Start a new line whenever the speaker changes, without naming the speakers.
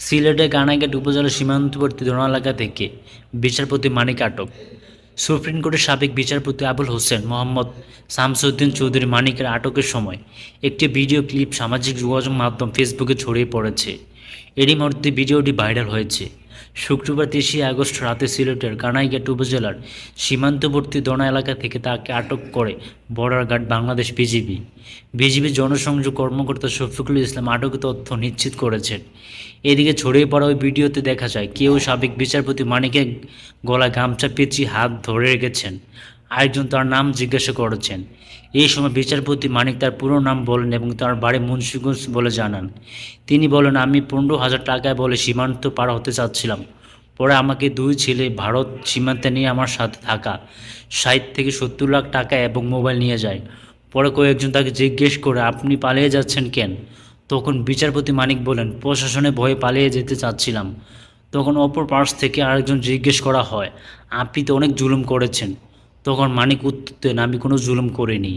সিলেটের কানাইঘাট উপজেলার সীমান্তবর্তী এলাকা থেকে বিচারপতি মানিক আটক। সুপ্রিম কোর্টের সাবেক বিচারপতি আবুল হোসেন মোহাম্মদ শামসুদ্দিন চৌধুরী মানিকের আটকের সময় একটি ভিডিও ক্লিপ সামাজিক যোগাযোগ মাধ্যম ফেসবুকে ছড়িয়ে পড়েছে। এরই মধ্যে ভিডিওটি ভাইরাল হয়েছে। শুক্রবার তেইশে আগস্ট রাতে সিলেটের কানাইঘাট উপজেলার সীমান্তবর্তী দোনা এলাকা থেকে তাকে আটক করে border guard Bangladesh BGB. BGB জনসংযোগ কর্মকর্তা শফিকুল ইসলাম আটকের তথ্য নিশ্চিত করেছেন। এদিকে ছড়িয়ে পড়া ওই ভিডিওতে দেখা যায়, কেউ সাবেক বিচারপতি মানিকের গলা গামছা পেঁচিয়ে হাত ধরে রেখেছেন। আরেকজন তার নাম জিজ্ঞাসা করেছেন। এই সময় বিচারপতি মানিক তার পুরো নাম বলেন এবং তার বাড়ি মুন্সিগঞ্জ বলে জানান। তিনি বলেন, আমি পনেরো হাজার টাকায় বলে সীমান্ত পার হতে চাচ্ছিলাম। পরে আমাকে দুই ছেলে ভারত সীমান্তে নিয়ে আমার সাথে থাকা, ষাট থেকে সত্তর লাখ টাকা এবং মোবাইল নিয়ে যায়। পরে কয়েকজন তাকে জিজ্ঞেস করে, আপনি পালিয়ে যাচ্ছেন কেন? তখন বিচারপতি মানিক বলেন, প্রশাসনে ভয়ে পালিয়ে যেতে চাচ্ছিলাম। তখন অপর পার্শ্ব থেকে আরেকজন জিজ্ঞেস করা হয়, আপনি তো অনেক জুলুম করেছেন। তখন মানিক উত্তর দেন আমি কোনো জুলুম করিনি।